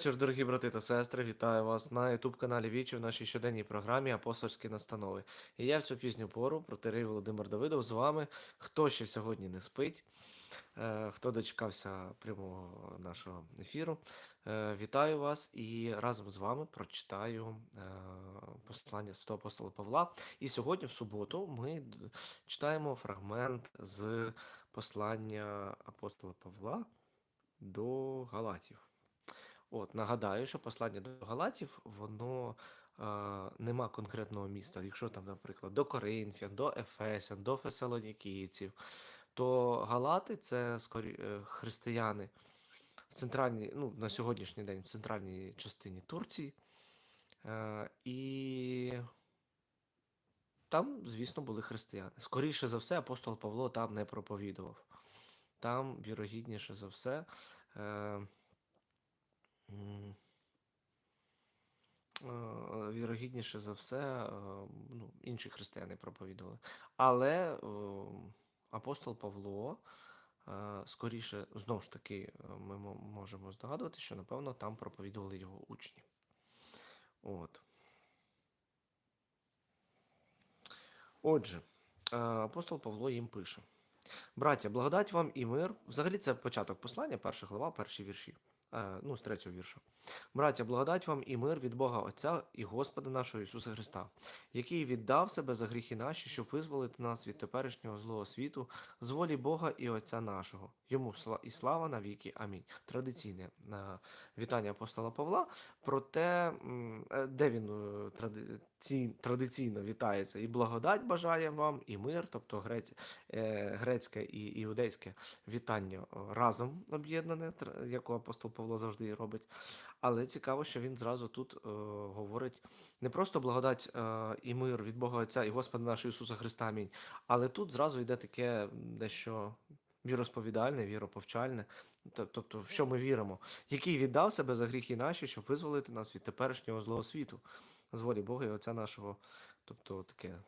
вечір, дорогі брати та сестри. Вітаю вас на ютуб-каналі Вічі в нашій щоденній програмі Апостольські настанови. І я в цю пізню пору, протерей Володимир Давидов, з вами. Хто ще сьогодні не спить, е, хто дочекався прямого нашого ефіру, е, вітаю вас і разом з вами прочитаю е, послання святого апостола Павла. І сьогодні, в суботу, ми читаємо фрагмент з послання апостола Павла до Галатів. От, нагадаю, що послання до Галатів, воно е, нема конкретного міста. Якщо там, наприклад, до Коринфян, до Ефесян, до Фесалонікійців, то Галати це скорі, е, християни в центральній, ну, на сьогоднішній день в центральній частині Турції. Е, і там, звісно, були християни. Скоріше за все, апостол Павло там не проповідував. Там, вірогідніше за все, е, вірогідніше за все, е, ну, інші християни проповідували. Але е, апостол Павло, е, скоріше, знову ж таки, е, ми можемо здогадувати, що, напевно, там проповідували його учні. От. Отже, е, апостол Павло їм пише: Браття, благодать вам і мир. Взагалі, це початок послання, перша глава, перші вірші. Е, Ну, з третього віршу. Браття, благодать вам і мир від Бога Отця і Господа нашого Ісуса Христа, який віддав себе за гріхи наші, щоб визволити нас від теперішнього злого світу, з волі Бога і Отця нашого. Йому і слава навіки. Амінь. Традиційне е, вітання апостола Павла. Проте, м, е, де він традиці- традиційно вітається, і благодать бажає вам, і мир, тобто грець, е, грецьке і іудейське вітання разом об'єднане, тр- як апостол Павло завжди і робить. Але цікаво, що він зразу тут е, говорить не просто благодать е, і мир від Бога Отця і Господа нашого Ісуса Христа. Амінь. Але тут зразу йде таке дещо віросповідальне, віроповчальне, тобто, в що ми віримо, який віддав себе за гріхи наші, щоб визволити нас від теперішнього злого світу, з волі Бога і Отця нашого. Тобто таке,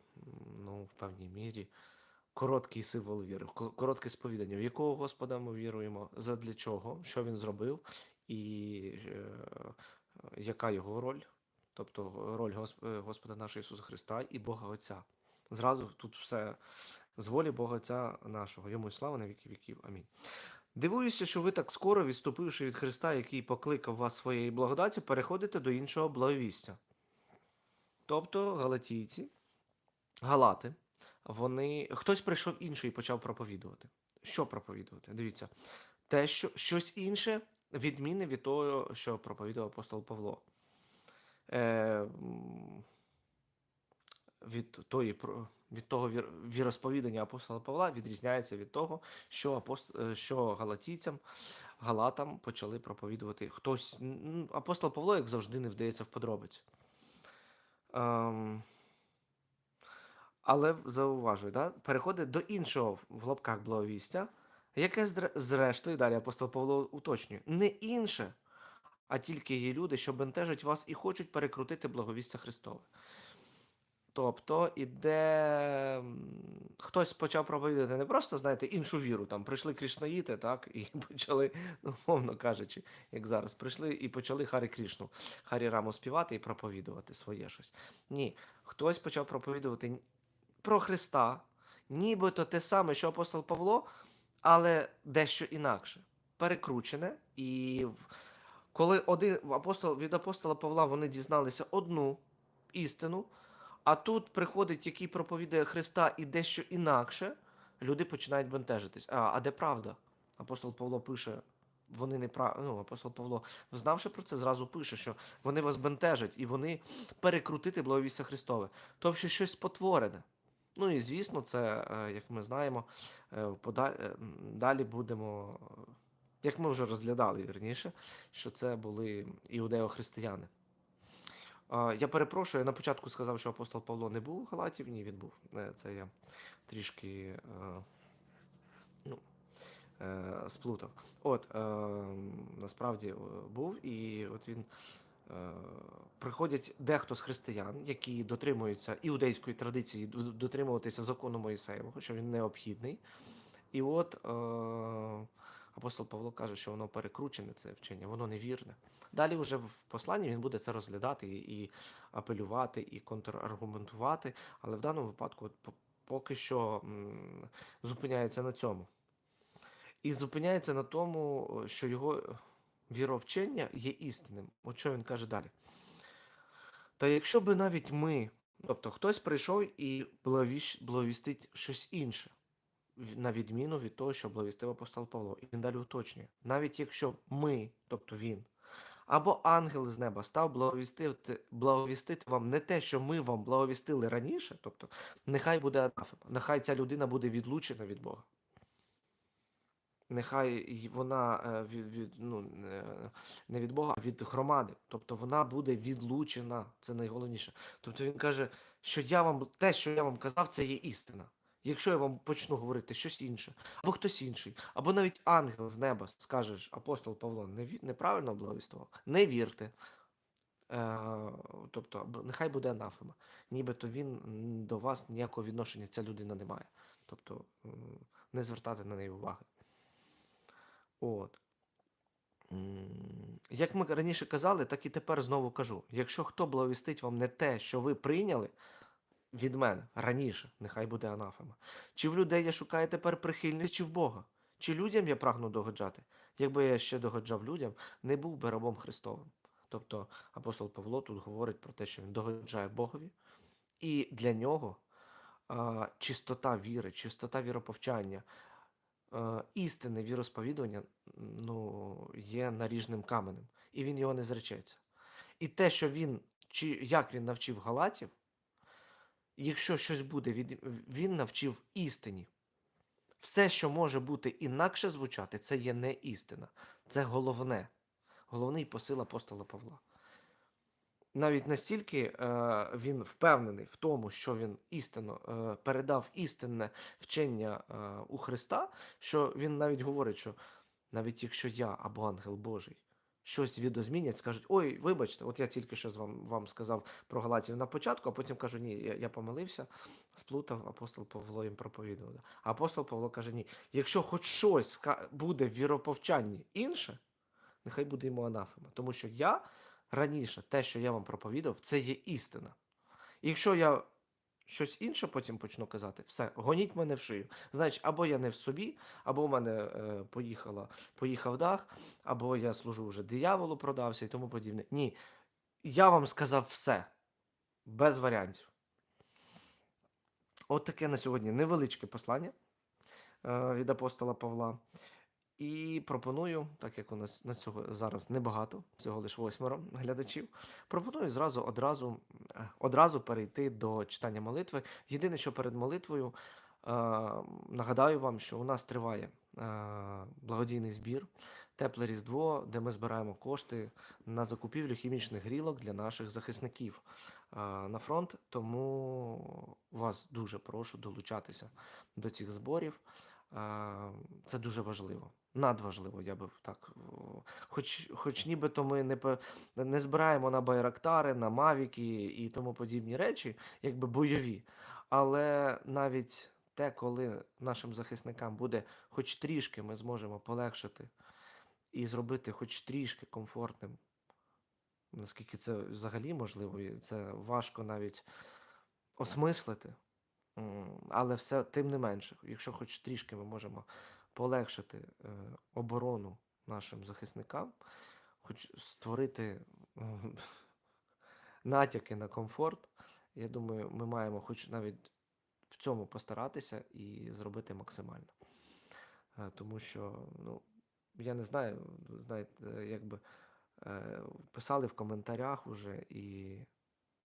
ну, в певній мірі. Короткий символ віри, коротке сповідання, в якого Господа ми віруємо, задля чого, що він зробив, і е, яка його роль, тобто роль Гос- е, Господа нашого Ісуса Христа і Бога Отця. Зразу тут все з волі Бога Отця нашого. Йому й слава на віки віків. Амінь. Дивуюся, що ви так скоро, відступивши від Христа, який покликав вас своєї благодаті, переходите до іншого благовістя. Тобто галатійці, галати, вони. Хтось прийшов інший і почав проповідувати. Що проповідувати? Дивіться, те, що щось інше відмінне від того, що проповідував апостол Павло. Е, від, тої, від того вір, віросповідання апостола Павла відрізняється від того, що, апост, е, що галатійцям, галатам почали проповідувати хтось. Апостол Павло, як завжди, не вдається в подробиці. Ем, але зауважую, да? переходить до іншого в лапках благовістя, яке зрештою далі апостол Павло уточнює. Не інше, а тільки є люди, що бентежать вас і хочуть перекрутити благовістя Христове. Тобто іде хтось почав проповідати не просто, знаєте, іншу віру. Там прийшли крішнаїти, так, і почали, ну, мовно кажучи, як зараз, прийшли і почали Харі Крішну, Харі Раму співати і проповідувати своє щось. Ні, хтось почав проповідувати про Христа, нібито те саме, що апостол Павло, але дещо інакше, перекручене. І коли один апостол від апостола Павла вони дізналися одну істину. А тут приходить, який проповідує Христа і дещо інакше, люди починають бентежитись. А, а де правда? Апостол Павло пише, вони не прав... ну, апостол Павло, знавши про це, зразу пише, що вони вас бентежать і вони перекрутити благовістя Христове. Тобто щось спотворене. Ну і звісно, це, е, як ми знаємо, е, е, далі будемо, як ми вже розглядали вірніше, що це були іудео-християни. Я перепрошую, я на початку сказав, що апостол Павло не був у Галатів. Ні, він був. Е, Це я трішки е, ну, е, сплутав. От, насправді був, і от він. Приходять дехто з християн, які дотримуються іудейської традиції дотримуватися закону Моїсеєвого, що він необхідний. І от апостол Павло каже, що воно перекручене, це вчення, воно невірне. Далі вже в посланні він буде це розглядати і, апелювати, і контраргументувати, але в даному випадку от, поки що зупиняється на цьому. І зупиняється на тому, що його віровчення є істинним. От що він каже далі. Та якщо би навіть ми, тобто хтось прийшов і благовістить щось інше, на відміну від того, що благовістив апостол Павло. І він далі уточнює, навіть якщо ми, тобто він, або ангел з неба став благовістити, благовістити вам не те, що ми вам благовістили раніше, тобто нехай буде анафема, нехай ця людина буде відлучена від Бога. Нехай вона е, від, від, ну, е, не від Бога, а від громади. Тобто вона буде відлучена. Це найголовніше. Тобто він каже, що я вам те, що я вам казав, це є істина. Якщо я вам почну говорити щось інше, або хтось інший, або навіть ангел з неба скаже, апостол Павло неправильно благовіствував, не вірте. Е, тобто, нехай буде анафема. Нібито він до вас ніякого відношення ця людина не має. Тобто не звертати на неї уваги. От. Як ми раніше казали, так і тепер знову кажу: якщо хто благовістить вам не те, що ви прийняли від мене раніше, нехай буде анафема. Чи в людей я шукаю тепер прихильність, чи в Бога? Чи людям я прагну догоджати? Якби я ще догоджав людям, не був би рабом Христовим. Тобто апостол Павло тут говорить про те, що він догоджає Богові, і для нього а, чистота віри, чистота віроповчання, е, істинне віросповідування ну, є наріжним каменем, і він його не зречеться. І те, що він, чи як він навчив Галатів, якщо щось буде, він навчив істині. Все, що може бути інакше звучати, це є не істина. Це головне. Головний посил апостола Павла. Навіть настільки е, він впевнений в тому, що він істинно е, передав істинне вчення е, у Христа, що він навіть говорить, що навіть якщо я або ангел Божий щось відозмінять, скажуть: ой, вибачте, от я тільки що вам, вам сказав про Галатів на початку, а потім кажу, ні, я, я помилився, сплутав, апостол Павло їм проповідував. Апостол Павло каже: ні, якщо хоч щось буде в віроповчанні інше, нехай буде йому анафема. Тому що я раніше, те, що я вам проповідав, це є істина. Якщо я щось інше потім почну казати, все, гоніть мене в шию. Значить, або я не в собі, або в мене е, поїхала, поїхав дах, або я служу вже дияволу, продався і тому подібне. Ні. Я вам сказав все, без варіантів. От таке на сьогодні невеличке послання е, від апостола Павла. І пропоную, так як у нас на цього зараз небагато, всього лише восьмеро глядачів, пропоную зразу одразу, е, одразу перейти до читання молитви. Єдине, що перед молитвою е, нагадаю вам, що у нас триває е, благодійний збір Тепле Різдво, де ми збираємо кошти на закупівлю хімічних грілок для наших захисників е, на фронт. Тому вас дуже прошу долучатися до цих зборів. Е, Це дуже важливо. Надважливо, я би так. Хоч, хоч нібито ми не, не збираємо на байрактари, на мавіки і тому подібні речі, якби бойові. Але навіть те, коли нашим захисникам буде хоч трішки, ми зможемо полегшити і зробити хоч трішки комфортним, наскільки це взагалі можливо, і це важко навіть осмислити. Але все тим не менше, якщо хоч трішки ми можемо полегшити е, оборону нашим захисникам, хоч створити натяки на комфорт, я думаю, ми маємо хоч навіть в цьому постаратися і зробити максимально. Е, Тому що, ну, я не знаю, знаєте, якби е, писали в коментарях уже і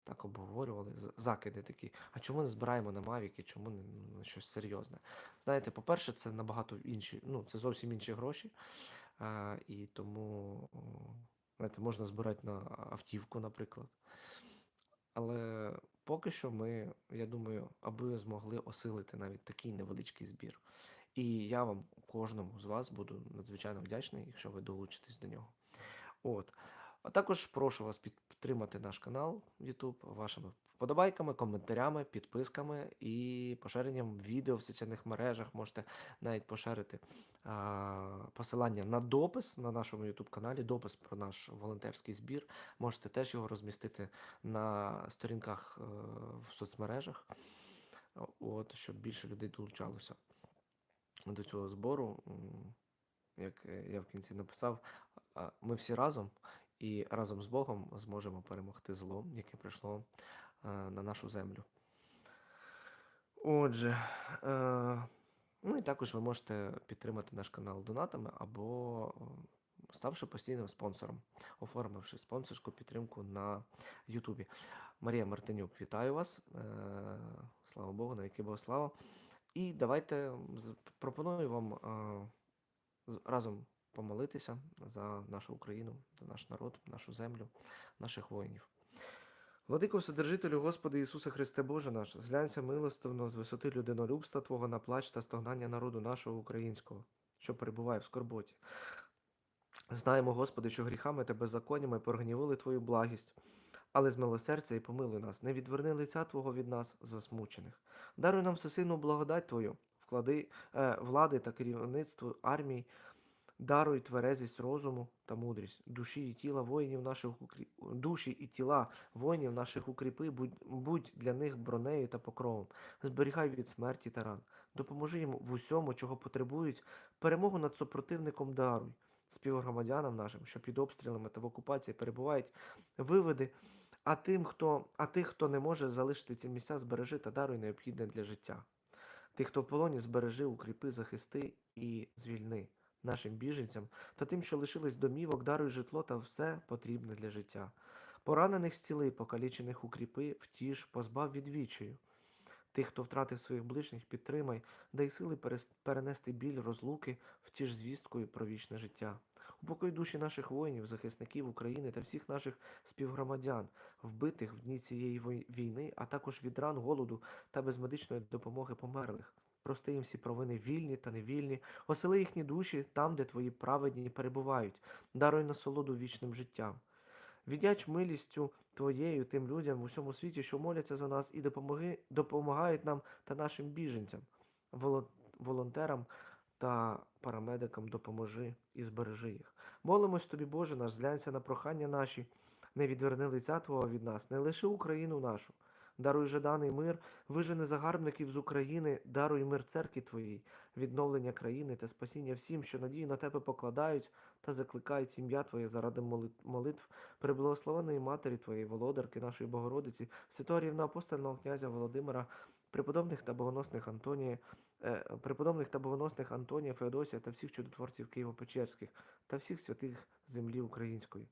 так обговорювали закиди такі. А чому не збираємо на Мавіки, чому не на щось серйозне? Знаєте, по-перше, це набагато інші, ну, це зовсім інші гроші. А, і тому, знаєте, можна збирати на автівку, наприклад. Але поки що ми, я думаю, аби змогли осилити навіть такий невеличкий збір. І я вам, кожному з вас, буду надзвичайно вдячний, якщо ви долучитесь до нього. От. А також прошу вас підтримати наш канал YouTube вашими вподобайками, коментарями, підписками і поширенням відео в соціальних мережах. Можете навіть поширити а, посилання на допис на нашому YouTube каналі, допис про наш волонтерський збір. Можете теж його розмістити на сторінках е, в соцмережах, от, щоб більше людей долучалося до цього збору. Як я в кінці написав, ми всі разом і разом з Богом зможемо перемогти зло, яке прийшло е, на нашу землю. Отже, е, ну і також ви можете підтримати наш канал донатами або е, ставши постійним спонсором, оформивши спонсорську підтримку на Ютубі. Марія Мартинюк, вітаю вас. Слава Богу, на Бога слава. І давайте пропоную вам разом помолитися за нашу Україну, за наш народ, нашу землю, наших воїнів. Владико Вседержителю, Господи Ісусе Христе Боже наш, зглянься милостивно з висоти людинолюбства Твого на плач та стогнання народу нашого українського, що перебуває в скорботі. Знаємо, Господи, що гріхами та беззаконнями прогнівили Твою благість, але з милосердя і помилуй нас, не відверни лиця Твого від нас, засмучених. Даруй нам всесильну благодать Твою, вклади е, влади та керівництво армій, даруй тверезість розуму та мудрість, душі і тіла воїнів наших укрі... душі і тіла воїнів наших укріпи, будь, будь для них бронею та покровом, зберігай від смерті та ран, допоможи їм в усьому, чого потребують, перемогу над супротивником даруй, співгромадянам нашим, що під обстрілами та в окупації перебувають, виведи, а тим, хто, а тих, хто не може залишити ці місця, збережи та даруй необхідне для життя. Тих, хто в полоні, збережи, укріпи, захисти і звільни нашим біженцям та тим, що лишились домівок, даруй житло та все потрібне для життя. Поранених зціли, покалічених укріпи, втіш, позбав відвічаю. Тих, хто втратив своїх ближніх, підтримай, дай сили перенести біль, розлуки, втіш звісткою про вічне життя. Упокой душі наших воїнів, захисників України та всіх наших співгромадян, вбитих в дні цієї війни, а також від ран, голоду та без медичної допомоги померлих. Прости їм всі провини вільні та невільні, осели їхні душі там, де твої праведні перебувають, даруй насолоду вічним життям. Віддяч милістю твоєю тим людям в усьому світі, що моляться за нас і допомоги, допомагають нам та нашим біженцям, волонтерам та парамедикам допоможи і збережи їх. Молимось тобі, Боже наш, зглянься на прохання наші, не відверни лиця Твого від нас, не лиши Україну нашу. Даруй жаданий мир, вижени загарбників з України, даруй мир церкві Твоїй, відновлення країни та спасіння всім, що надію на тебе покладають та закликають ім'я Твоє заради молитв приблагословеної Матері Твоєї, володарки нашої Богородиці, святого рівноапостольного князя Володимира, преподобних та богоносних Антонія, е, преподобних та богоносних Антонія, Феодосія та всіх чудотворців Києво-Печерських та всіх святих землі української.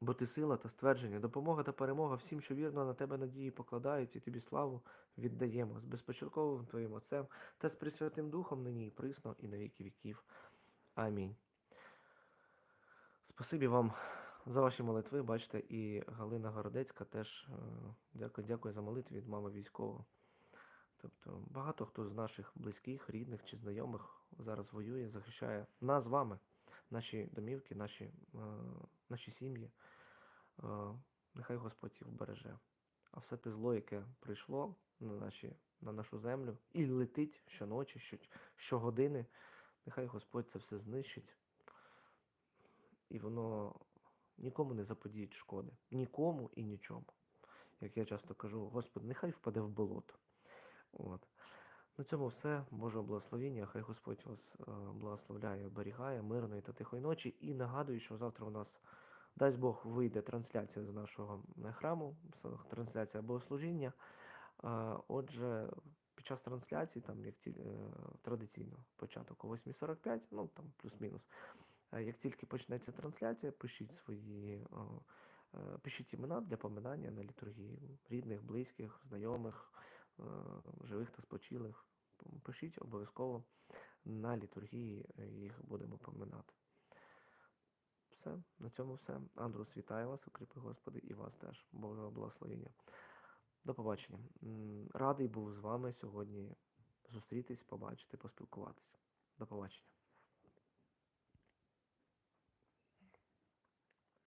Бо ти сила та ствердження, допомога та перемога всім, що вірно на тебе надії покладають, і тобі славу віддаємо з безпочатковим Твоїм Отцем та з Пресвятим Духом нині і присно, і на віки віків. Амінь. Спасибі вам за ваші молитви. Бачите, і Галина Городецька теж е, дякую, дякую за молитві від мами військового. Тобто багато хто з наших близьких, рідних чи знайомих зараз воює, захищає нас з вами, наші домівки, наші, е, наші сім'ї. Е, нехай Господь їх вбереже. А все те зло, яке прийшло на, наші, на нашу землю і летить щоночі, що, щогодини, нехай Господь це все знищить. І воно нікому не заподіють шкоди. Нікому і нічому. Як я часто кажу, Господи, нехай впаде в болото. От. На цьому все. Божого благословіння. Хай Господь вас е, благословляє, оберігає мирної та тихої ночі. І нагадую, що завтра у нас, дасть Бог, вийде трансляція з нашого е, храму, трансляція богослужіння. Е, Отже, під час трансляції, там як ті, традиційно, початок о 8.45, ну там плюс-мінус. Як тільки почнеться трансляція, пишіть свої. Пишіть імена для поминання на літургії рідних, близьких, знайомих, живих та спочилих. Пишіть обов'язково на літургії е, їх будемо поминати. Все, на цьому все. Андрус, вітаю вас, укріпи Господи, і вас теж. Божого благословення. До побачення. Радий був з вами сьогодні зустрітись, побачити, поспілкуватися. До побачення.